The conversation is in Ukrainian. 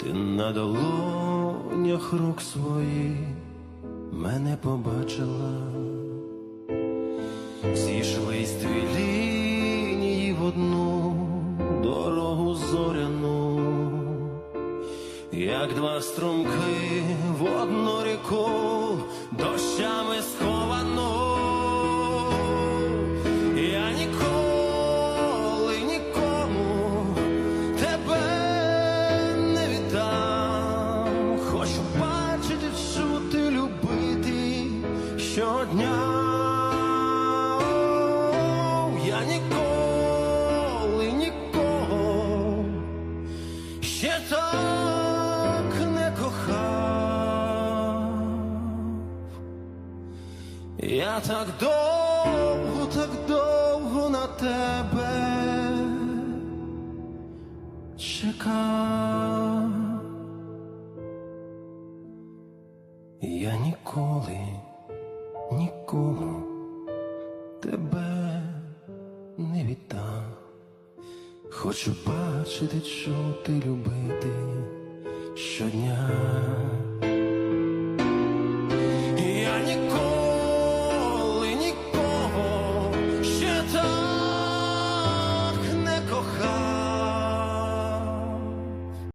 ти на долонях рук своїх мене побачила, зійшлись дві лінії в одну дорогу зоряну, як два струмки в одну ріку щодня. Я ніколи нікого ще так не кохав. Я так довго, так довго на тебе чекав. Я ніколи нікому тебе не віддам. Хочу бачити, чути, любити щодня.